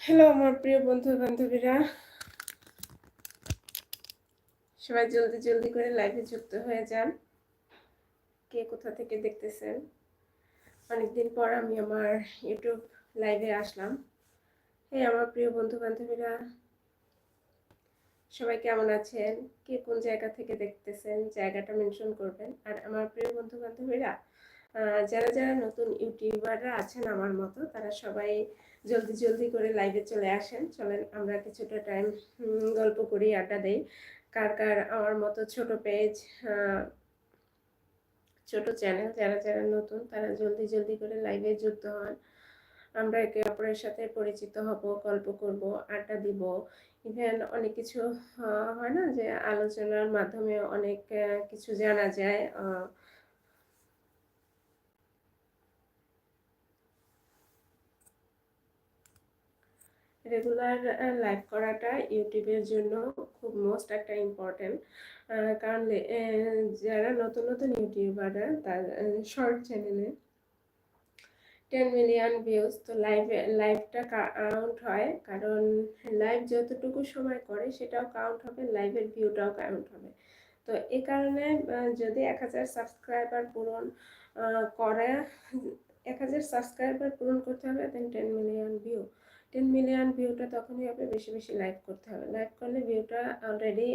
Hello আমার প্রিয় বন্ধু বান্ধবীরা সবাই জলদি জলদি করে লাইভে যুক্ত হয়ে যান। কে কোথা থেকে দেখতেছেন? অনেকদিন পর আমি আমার ইউটিউব লাইভে আসলাম। হ্যাঁ আমার প্রিয় বন্ধু বান্ধবীরা সবাই কেমন আছেন? কে কোন জায়গা থেকে দেখতেছেন? জায়গাটা মেনশন করবেন। আর আমার প্রিয় বন্ধু বান্ধবীরা যারা যারা নতুন ইউটিউবাররা আছেন আমার মতো, তারা সবাই জলদি জলদি করে লাইভে চলে আসেন। চলেন, আমরা কিছুটা টাইম গল্প করি, আড্ডা দেই। কার কার আমার মতো ছোট পেজ ছোট চ্যানেল যারা যারা নতুন, তারা জলদি জলদি করে লাইভে যুক্ত হন। আমরা একে অপরের সাথে পরিচিত হব, গল্প করব, আড্ডা দিব। ইভেন অনেক কিছু হয় না যে আলোচনার মাধ্যমে অনেক কিছু জানা যায়। রেগুলার লাইভ করাটা ইউটিউবের জন্য খুব মোস্ট একটা ইম্পর্টেন্ট কারণ যারা নতুন নতুন ইউটিউবাররা তার শর্ট চ্যানেলে টেন মিলিয়ন ভিউজ তো লাইভ লাইভটা কাউন্ট হয়। কারণ লাইভ যতটুকু সময় করে, সেটাও কাউন্ট হবে লাইভের ভিউটাও কাউন্ট হবে। তো এই কারণে যদি এক হাজার সাবস্ক্রাইবার পূরণ করে, এক হাজার সাবস্ক্রাইবার পূরণ করতে হবে then ten million view ten million ভিউটা তখনই হবে বেশি বেশি লাইক করতে হবে। লাইক করলে ভিউটা অলরেডি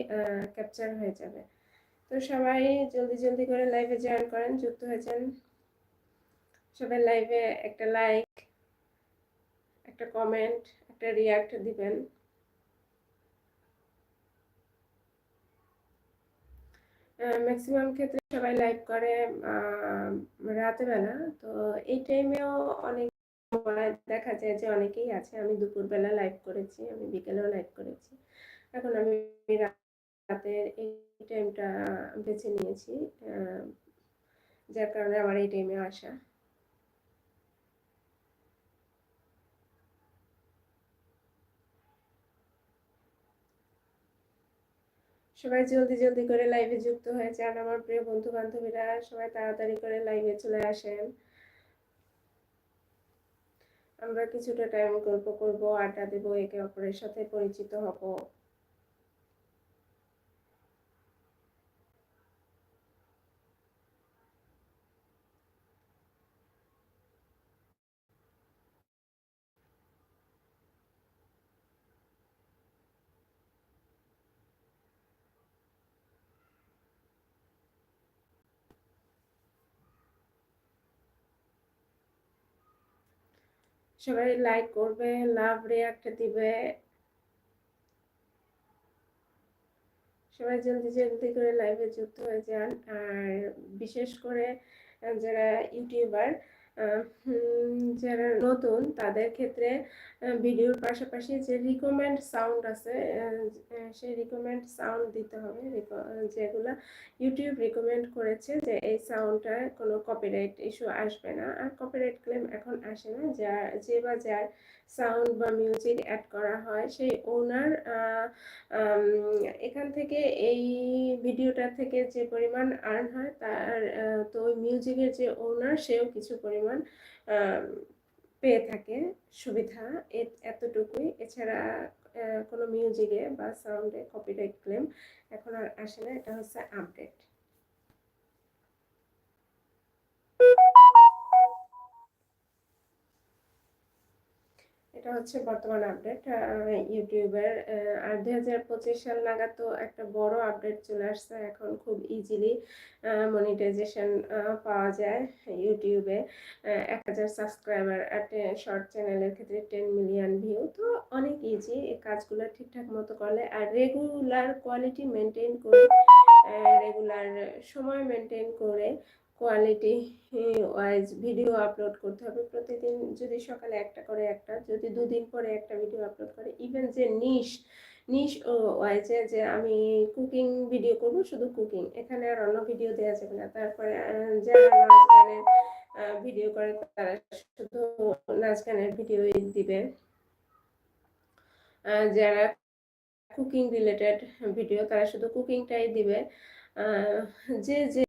ক্যাপচার হয়ে যাবে। তো সবাই জলদি জলদি করে লাইভে জয়েন করেন, যুক্ত হয়েছেন সবাই লাইভে একটা লাইক একটা কমেন্ট একটা রিয়াক্ট দিবেন। ম্যাক্সিমাম ক্ষেত্রে সবাই লাইভ করে রাতেবেলা তো এই টাইমেও অনেক দেখা যায় যে অনেকেই আছে, আমি দুপুরবেলা লাইভ করেছি, আমি বিকেলেও লাইভ করেছি। এখন আমি রাতের এই টাইমটা বেছে নিয়েছি যার কারণে আমার এই টাইমে আসা। সবাই জলদি জলদি করে লাইভে যুক্ত হয়ে যান আমার প্রিয় বন্ধু বান্ধবীরা সবাই তাড়াতাড়ি করে লাইভে চলে আসেন। আমরা কিছুটা টাইম গল্প করব আড্ডা দেব একে অপরের সাথে পরিচিত হব। সবাই লাইক করবে লাভ রিয়াক্ট দিবে। সবাই জলদি জলদি করে লাইভে যুক্ত হয়ে যান। আর বিশেষ করে যারা ইউটিউবার যারা নতুন, তাদের ক্ষেত্রে ভিডিওর পাশাপাশি যে রিকমেন্ড সাউন্ড আছে সেই রিকমেন্ড সাউন্ড দিতে হবে। যেগুলো ইউটিউব রিকমেন্ড করেছে যে এই সাউন্ডটা কোনো কপিরাইট ইস্যু আসবে না। আর কপিরাইট ক্লেম এখন আসে না। যা যে বা যার সাউন্ড বা মিউজিক অ্যাড করা হয়, সেই ওনার এখান থেকে এই ভিডিওটা থেকে যে পরিমাণ আর্ন হয়, তার তো ওই মিউজিকের যে ওনার সেও কিছু পরিমাণ পেয়ে থাকে সুবিধা এতটুকুই। এছাড়া কোনো মিউজিকে বা সাউন্ডে কপিরাইট ক্লেম এখন আর আসে না, এটা হচ্ছে আপডেট এটা হচ্ছে বর্তমান আপডেট ইউটিউবের আর দুই হাজার পঁচিশ সাল নাগাদ তো একটা বড় আপডেট চলে আসছে এখন খুব ইজিলি মনিটাইজেশন পাওয়া যায় ইউটিউবে। এক হাজার সাবস্ক্রাইবার শর্ট চ্যানেলের ক্ষেত্রে টেন মিলিয়ন ভিউ তো অনেক ইজি এই কাজগুলো ঠিকঠাক মতো করলে। আর রেগুলার কোয়ালিটি মেনটেন করে রেগুলার সময় মেনটেন করে কোয়ালিটি ওয়াইজ ভিডিও আপলোড করতে হবে। প্রতিদিন যদি সকালে একটা করে একটা, যদি দুদিন পরে একটা ভিডিও আপলোড করে ইভেন যে নিশ নিশ ওয়াইজে যে আমি কুকিং ভিডিও করব শুধু কুকিং এখানে আর অন্য ভিডিও দেওয়া যাবে না। তারপরে যারা নাচ ভিডিও করে, তারা শুধু নাচ গানের ভিডিও দিবে। যারা কুকিং রিলেটেড ভিডিও তারা শুধু কুকিংটাই দিবে। যে যে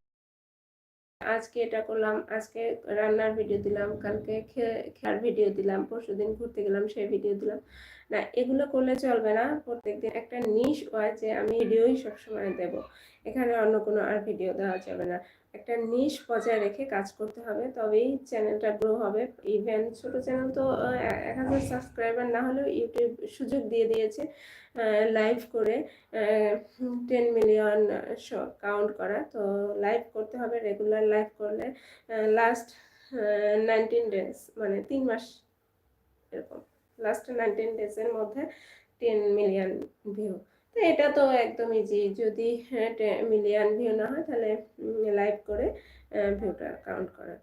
আজকে এটা করলাম, আজকে রান্নার ভিডিও দিলাম, কালকে খেয়ার ভিডিও দিলাম, পরশু দিন ঘুরতে গেলাম, সেই ভিডিও দিলাম। না, এগুলো করলে চলবে না, প্রত্যেকদিন একটা নিশ হয় যে আমি ভিডিওই সবসময় দেব। এখানে অন্য কোনো আর ভিডিও দেওয়া যাবে না। একটা নিশ বজায় রেখে কাজ করতে হবে। তবেই চ্যানেলটা গ্রো হবে। ইভেন ছোট চ্যানেল তো এক হাজার সাবস্ক্রাইবার না হলেও ইউটিউব সুযোগ দিয়ে দিয়েছে লাইভ করে টেন মিলিয়ন কাউন্ট করা। তো লাইভ করতে হবে রেগুলার লাইভ করলে লাস্ট নাইনটিন ডেজ মানে তিন মাস এরকম। লাস্ট নাইনটিন ডেজের মধ্যে টেন মিলিয়ন ভিউ এটা তো একদম ইজি যদি মিলিয়ন ভিউ না হয় তাহলে লাইভ করে ভিউটা কাউন্ট করা।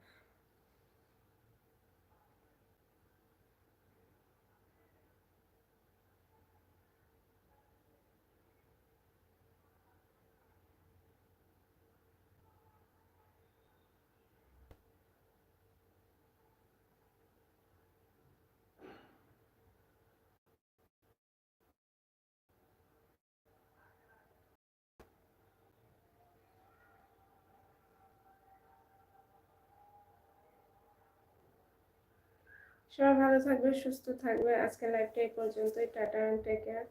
সবাই ভালো থাকবে সুস্থ থাকবে। আজকে লাইফটা এই পর্যন্তই। Tata take care